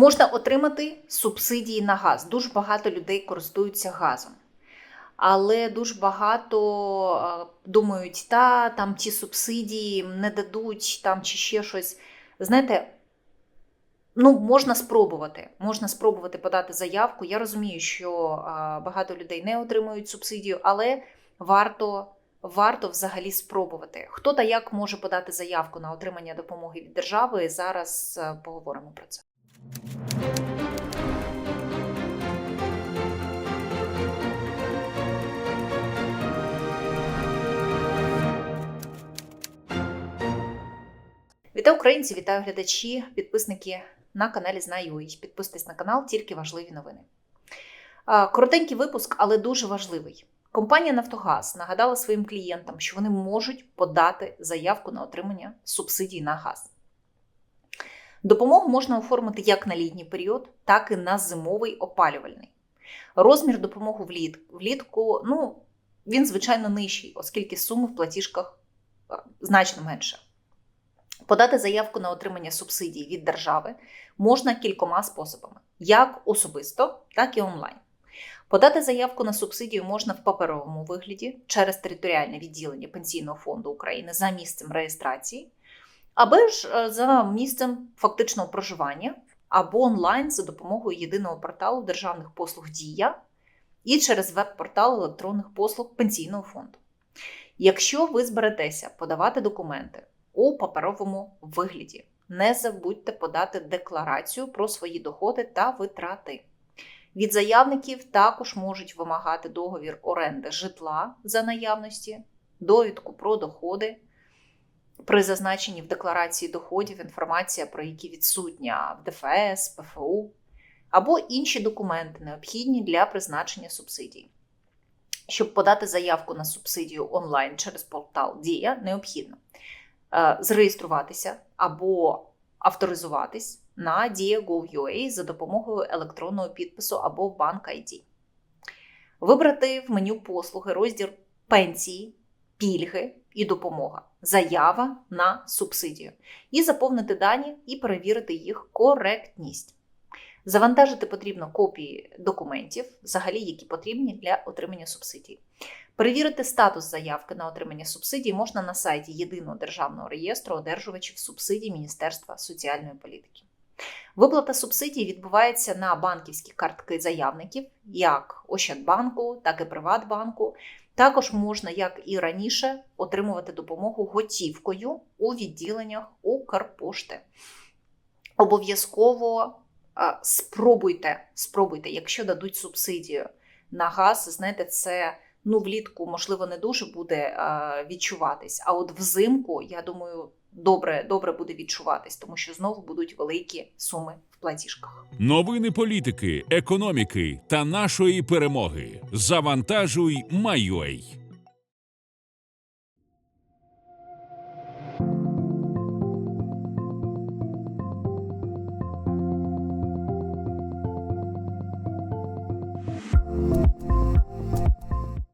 Можна отримати субсидії на газ. Дуже багато людей користуються газом. Але дуже багато думають, та там ті субсидії не дадуть, там чи ще щось. Знаєте, ну можна спробувати. Можна спробувати подати заявку. Я розумію, що багато людей не отримують субсидію, але варто, варто взагалі спробувати. Хто та як може подати заявку на отримання допомоги від держави? Зараз поговоримо про це. Вітаю українці, вітаю глядачі, підписники на каналі Знаю.ua. Підписуйтесь на канал, тільки важливі новини. Коротенький випуск, але дуже важливий. Компанія Нафтогаз нагадала своїм клієнтам, що вони можуть подати заявку на отримання субсидій на газ. Допомогу можна оформити як на літній період, так і на зимовий опалювальний. Розмір допомоги вліт- влітку, ну, він звичайно нижчий, оскільки суми в платіжках значно менше. Подати заявку на отримання субсидій від держави можна кількома способами: як особисто, так і онлайн. Подати заявку на субсидію можна в паперовому вигляді через територіальне відділення Пенсійного фонду України за місцем реєстрації, або ж е, за місцем фактичного проживання, або онлайн за допомогою єдиного порталу державних послуг Дія і через веб-портал електронних послуг Пенсійного фонду. Якщо ви зберетеся подавати документи у паперовому вигляді. Не забудьте подати декларацію про свої доходи та витрати. Від заявників також можуть вимагати договір оренди житла за наявності, довідку про доходи. При зазначенні в декларації доходів інформація про які відсутня в ДФС, ПФУ або інші документи, необхідні для призначення субсидій. Щоб подати заявку на субсидію онлайн через портал Дія, необхідно е, зареєструватися або авторизуватись на Dia.gov.ua за допомогою електронного підпису або банк ID. Вибрати в меню послуги розділ пенсії, пільги і допомога, заява на субсидію і заповнити дані і перевірити їх коректність. Завантажити потрібно копії документів, взагалі, які потрібні для отримання субсидій. Перевірити статус заявки на отримання субсидій можна на сайті Єдиного державного реєстру одержувачів субсидій Міністерства соціальної політики. Виплата субсидій відбувається на банківські картки заявників, як Ощадбанку, так і Приватбанку. Також можна, як і раніше, отримувати допомогу готівкою у відділеннях Укрпошти. Обов'язково спробуйте, спробуйте, якщо дадуть субсидію на газ, знаєте, це ну влітку можливо не дуже буде відчуватись. А от взимку, я думаю, добре, добре буде відчуватись, тому що знову будуть великі суми в платіжках. Новини політики, економіки та нашої перемоги. Завантажуй Майой.